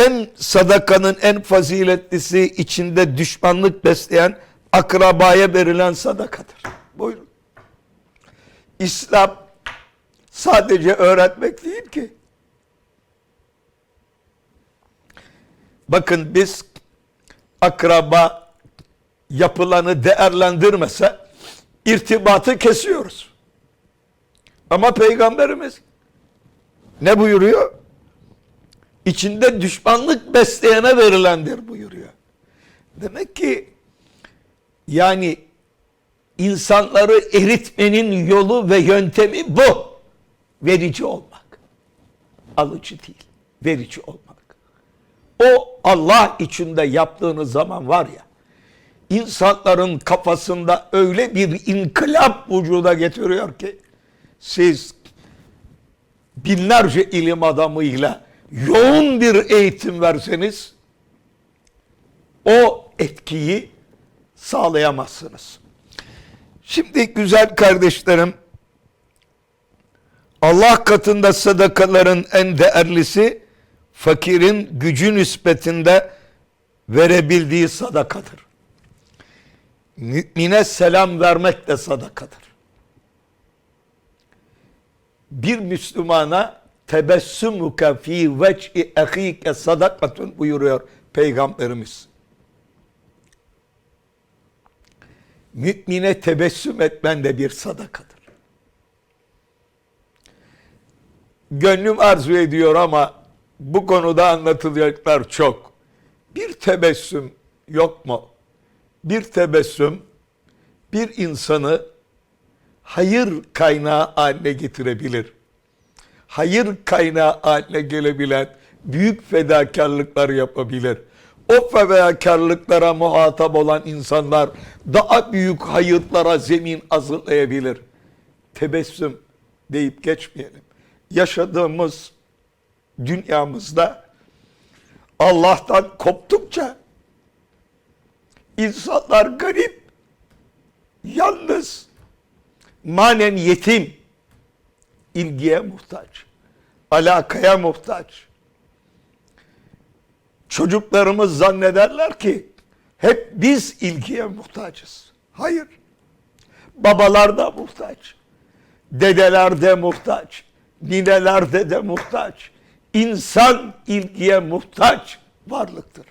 en sadakanın en faziletlisi içinde düşmanlık besleyen akrabaya verilen sadakadır. Buyurun. İslam sadece öğretmek değil ki. Bakın biz akraba yapılanı değerlendirmese irtibatı kesiyoruz. Ama peygamberimiz ne buyuruyor? İçinde düşmanlık besleyene verilendir buyuruyor. Demek ki yani insanları eritmenin yolu ve yöntemi bu. Verici olmak. Alıcı değil, verici olmak. O Allah içinde yaptığınız zaman var ya, insanların kafasında öyle bir inkılap vücuda getiriyor ki, siz binlerce ilim adamıyla yoğun bir eğitim verseniz, o etkiyi sağlayamazsınız. Şimdi güzel kardeşlerim, Allah katında sadakaların en değerlisi fakirin gücü nispetinde verebildiği sadakadır. Mümine selam vermek de sadakadır. Bir Müslümana tebessümüke fi vec'i ehike sadakatun buyuruyor Peygamberimiz. Mümine tebessüm etmen de bir sadakadır. Gönlüm arzu ediyor ama bu konuda anlatılacaklar çok. Bir tebessüm yok mu? Bir tebessüm bir insanı hayır kaynağı haline getirebilir. Hayır kaynağı haline gelebilen büyük fedakarlıklar yapabilir. O fedakarlıklara muhatap olan insanlar daha büyük hayırlara zemin hazırlayabilir. Tebessüm deyip geçmeyelim. Yaşadığımız dünyamızda Allah'tan koptukça insanlar garip, yalnız, manen yetim, ilgiye muhtaç, alakaya muhtaç. Çocuklarımız zannederler ki hep biz ilgiye muhtacız. Hayır. Babalar da muhtaç. Dedeler de muhtaç. Nineler de de muhtaç. İnsan ilgiye muhtaç varlıktır.